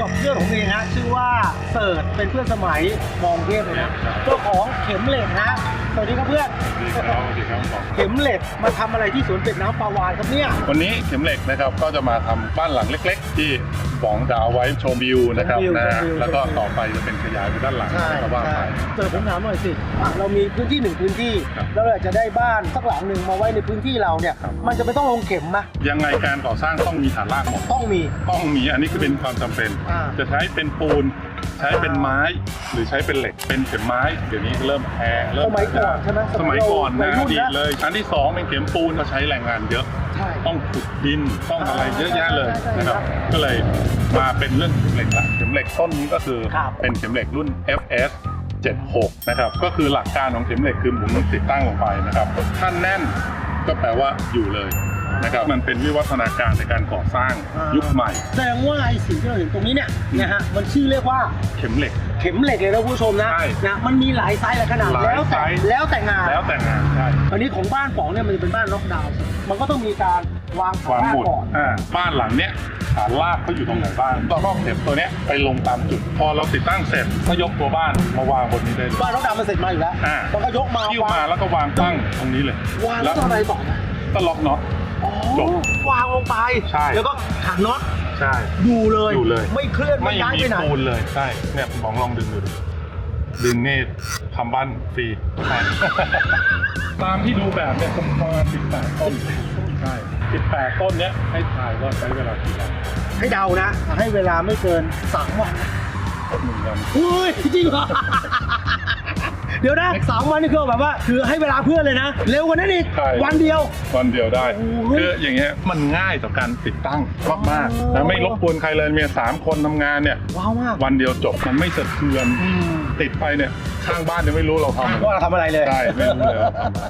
กับเพื่อนผมเองฮะชื่อว่าเสิร์ชเป็นเพื่อนสมัยมองเทพเลยนะเจ้าของเข็มเหล็กนะสวัสดีครับเพื่อนดีครับดีครับผมเข็มเหล็กมาทำอะไรที่สวนเป็ดน้ำปลาวานครับเนี่ยวันนี้เข็มเหล็กนะครับก็จะมาทำบ้านหลังเล็ก ๆ ที่บองดาวไว้ชมวิวนะครับชมวิวนะชมวิวแล้วก็ชมวิวต่อไปจะเป็นขยายไปด้านหลังใช่นะครับว่าใช่ไปเสิร์ชผมถามหน่อยสิอะเรามีพื้นที่หนึ่งพื้นที่ครับแล้วเราอยากจะได้บ้านสักหลังหนึ่งมาไว้ในพื้นที่เราเนี่ยครับมันจะไม่ต้องลงเข็มนะยังไงการก่อสร้างต้องมีฐานรากหมดต้องมีต้องมีอันนี้คือเป็นความจำเป็นอ่า จะใช้เป็นปูน ใช้เป็นไม้หรือใช้เป็นเหล็ก เป็นเข็มไม้ เดี๋ยวนี้เริ่มแพงเริ่สมมัยก่อนใช่ไหมสมัยก่อนวันะยรุ่อนดีตนะเลยอันที่สองเป็นเข็มปูนก็ใช้แรงงานเยอะ ใช่ ต้องขุดดินต้องอะไรเยอะแยะเลยใช่ใช่นะครับก็เลยมาเป็นเรื่องเข็มเหล็กละเข็มเหล็กต้นนี้ก็คือครับ เป็นเข็มเหล็กรุ่น FS 76 นะครับ ก็คือหลักการของเข็มเหล็กคือหมุนติดตั้งลงไปนะครับ ถ้าแน่นก็แปลว่าอยู่เลย นะครับมันเป็นวิวัฒนาการในการก่อสร้างอ่ายุยุคใหม่ แสดงว่าไอ้สิ่งที่เราเห็นตรงนี้เนี่ยนะฮะมันชื่อเรียกว่าเข็มเหล็ก เข็มเหล็กเลยนะคุณผู้ชมนะใช่นะมันมีหลายไซส์หลายขนาดหลายแล้วแต่ไซส์ แล้วแต่งานแล้วแต่งานใช่อันนี้ของบ้านป๋องเนี่ยมันจะเป็นบ้านล็อกดาวน์มันก็ต้องมีการวางวางหมุดก่อน อ่าบ้านหลังเนี้ยฐานรากเขาอยู่ตรงไหนบ้างต้องเอาเข็มตัวเนี้ยไปลงตามจุด พอเราติดตั้งเสร็จก็ยกตัวบ้านมาวางบนนี้ได้เลย บ้านล็อกดาวน์มันเสร็จมาอยู่แล้วอ่า มันก็ยกมาคิ้วมาแล้วก็วางตั้งตรงนี้เลย วางแล้วทำอะไรต่อนะ ก็ล็อกน็อตอ๋อ จบวางลงไป ใช่ แล้วก็ขันน็อตใช่ อยู่เลย อยู่เลย ไม่เคลื่อนไม่ไม่ย้ายมีไปไหน ปูนเลยใช่เนี่ยมองลองดึงดูดิดึงนี่ทำบ้านฟรีใช่ตามที่ดูแบบเนี่ยประมาณ18 ต้นใช่18 ต้นเนี้ยให้ถ่ายว่าใช้เวลากี่วันให้เดานะ ให้เวลาไม่เกินสามวันหนึ่งวัน อุ้ยจริงเหรอ เดี๋ยวนะสามวันนี่คือแบบว่าคือให้เวลาเพื่อนเลยนะ เร็วกว่านั้นอีก ใช่ วันเดียว วันเดียวได้โอ้ย คืออย่างเงี้ยมันง่ายต่อการติดตั้งมากอ๋อๆแล้วไม่รบกวนใครเลยเมียสามคนทำงานเนี่ย ว้าวมากวันเดียวจบมันไม่สะเทือนอืมติดไปเนี่ยข้างบ้านยังไม่รู้เราทำอะไรว่าเราทำอะไรเลยใช่ไม่รู้เลยว่าทำอะไร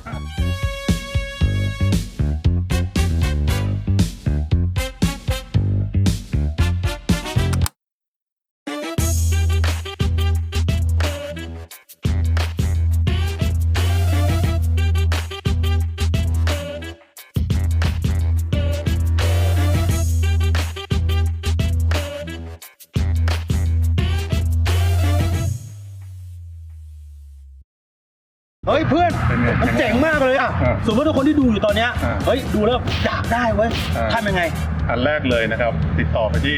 เฮ้ยเพื่อนเป็นไงมันเจ๋งมากเลยอะอ่าสมมติว่าคนที่ดูอยู่ตอนเนี้ยอ่าเฮ้ยดูแล้วอยากได้เว้ยอ่า ทำยังไง อันแรกเลยนะครับ ติดต่อไปที่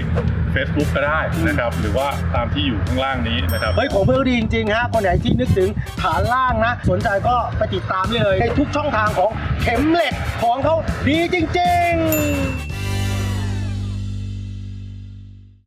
Facebook ก็ได้นะครับ หรือว่าตามที่อยู่ข้างล่างนี้นะครับ เฮ้ยของเพื่อนก็ดีจริงๆฮะคนไหนที่นึกถึงฐานล่างนะ สนใจก็ไปติดตามได้เลย ในทุกช่องทางของเข็มเหล็กของเขาดีจริง ๆ